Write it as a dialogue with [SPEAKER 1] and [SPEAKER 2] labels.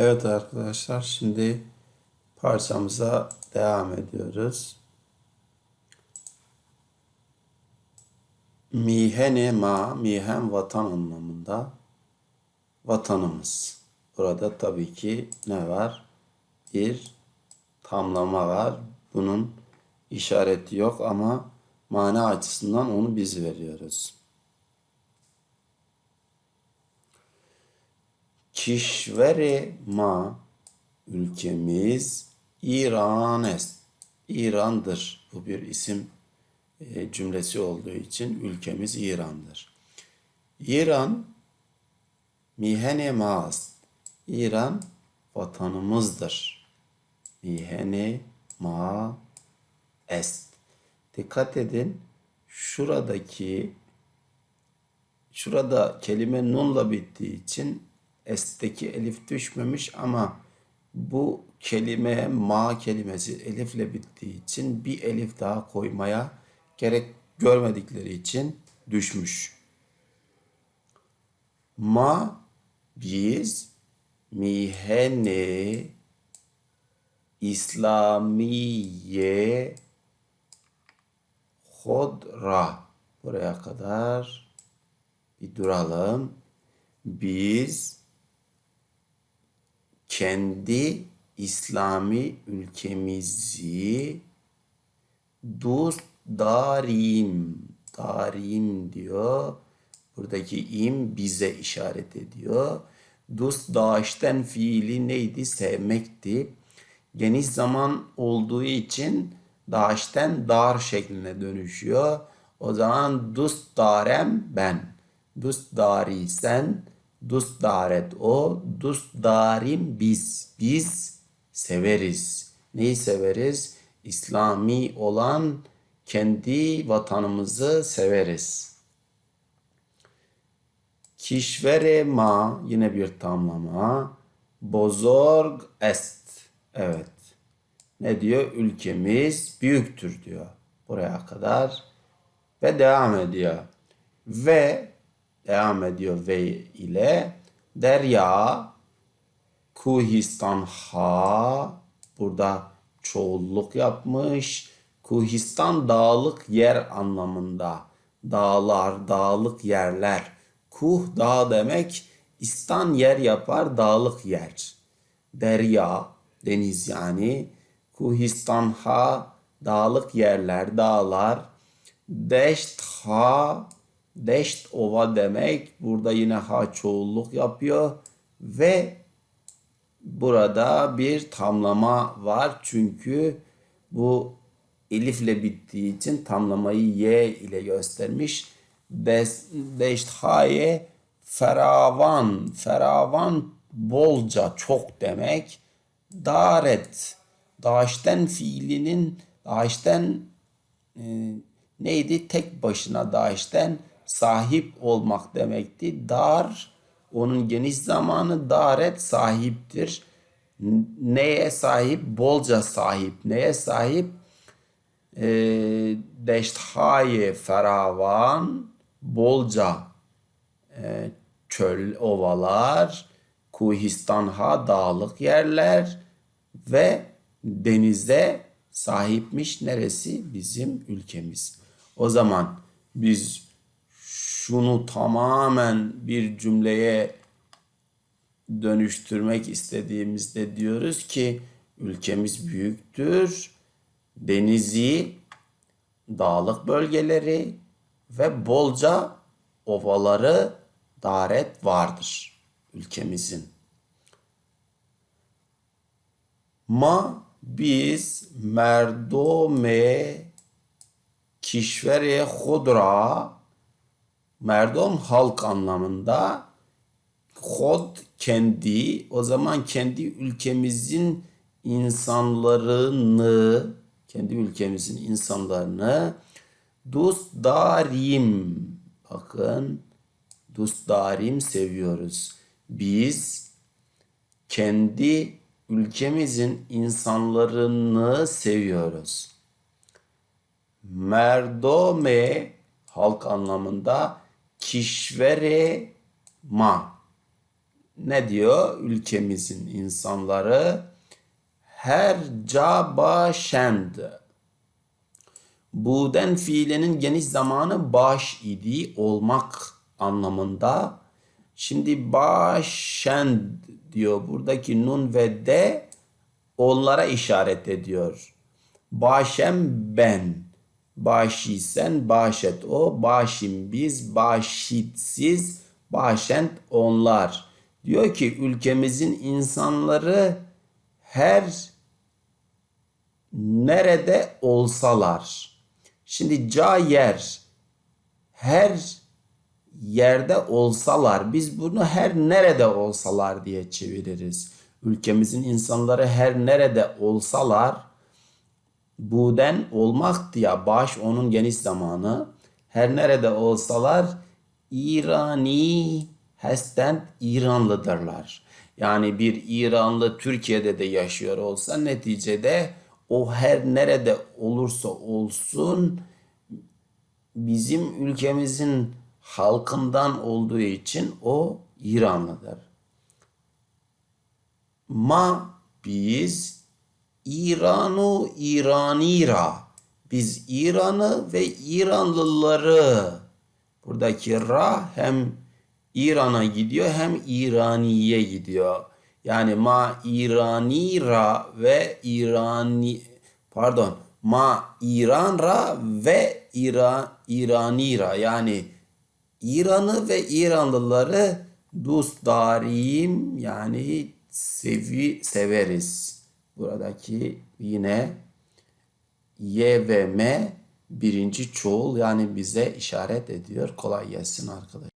[SPEAKER 1] Evet arkadaşlar şimdi parçamıza devam ediyoruz. Mihene ma, mihen vatan anlamında vatanımız. Burada tabii ki ne var? Bir tamlama var. Bunun işareti yok ama mana açısından onu biz veriyoruz. Kişvere ma ülkemiz İran est. İran'dır. Bu bir isim e, cümlesi olduğu için ülkemiz İran'dır. İran mihene maast. İran vatanımızdır. Mihene ma est. Dikkat edin şuradaki şurada kelime nunla bittiği için est'teki elif düşmemiş ama bu kelime ma kelimesi elifle bittiği için bir elif daha koymaya gerek görmedikleri için düşmüş. Ma biz mihene İslamiye Hodra buraya kadar bir duralım. Biz kendi İslami ülkemizi dost darim darim diyor. Buradaki im bize işaret ediyor. Dost daşten fiili neydi? Sevmekti. Geniş zaman olduğu için daşten dar şekline dönüşüyor. O zaman dust darem ben. Dust dari sen. Dust daret o. Dust darim biz. Biz severiz. Neyi severiz? İslami olan kendi vatanımızı severiz. Kişvere ma yine bir tamlama. Bozorg est. Evet. Ne diyor? Ülkemiz büyüktür diyor. Buraya kadar. Ve devam ediyor. Ve devam ediyor ve ile derya Kuhistan ha burada çoğulluk yapmış. Kuhistan dağlık yer anlamında. Dağlar, dağlık yerler. Kuh dağ demek. İstan yer yapar, dağlık yer. Derya, deniz yani. Kuhistan ha, dağlık yerler, dağlar. Deşt ha, deşt ova demek. Burada yine ha çoğulluk yapıyor. Ve burada bir tamlama var. Çünkü bu elifle bittiği için tamlamayı y ile göstermiş. Deşthaye feravan, feravan bolca, çok demek. Daret, daşten fiilinin, daşten e, neydi? Tek başına daşten sahip olmak demekti. Dar, onun geniş zamanı daret sahiptir. Neye sahip? Bolca sahip. Neye sahip? E, deşthaye feravan, bolca e, çöl ovalar, kuhistanha dağlık yerler ve denize sahipmiş neresi? Bizim ülkemiz. O zaman biz şunu tamamen bir cümleye dönüştürmek istediğimizde diyoruz ki ülkemiz büyüktür. Denizi, dağlık bölgeleri ve bolca ovaları daret vardır ülkemizin. Ma biz merdome kişvere hudra merdom halk anlamında hod kendi o zaman kendi ülkemizin insanlarını kendi ülkemizin insanlarını dostdarim bakın dostdarim seviyoruz. Biz kendi ülkemizin insanlarını seviyoruz. Merdome halk anlamında kişvere ma ne diyor? Ülkemizin insanları her ca başend. Buden fiilinin geniş zamanı baş idi, olmak anlamında. Şimdi başend diyor. Buradaki nun ve de onlara işaret ediyor. Başem ben. Başi sen, başet o, başim biz, başit siz, başent onlar. Diyor ki ülkemizin insanları her nerede olsalar. Şimdi ca yer her yerde olsalar biz bunu her nerede olsalar diye çeviririz. Ülkemizin insanları her nerede olsalar buden olmak diye baş onun geniş zamanı her nerede olsalar İrani hesten İranlıdırlar. Yani bir İranlı Türkiye'de de yaşıyor olsa neticede o her nerede olursa olsun bizim ülkemizin halkından olduğu için o İranlıdır. Ma biz İranu İranira. Biz İran'ı ve İranlıları buradaki ra hem İran'a gidiyor hem İraniye gidiyor. Yani ma İranira ve İrani pardon ma İranra ve İra, İranira yani İran'ı ve İranlıları dost darim yani sevi, severiz. Buradaki yine Y ve M birinci çoğul yani bize işaret ediyor. Kolay gelsin arkadaşlar.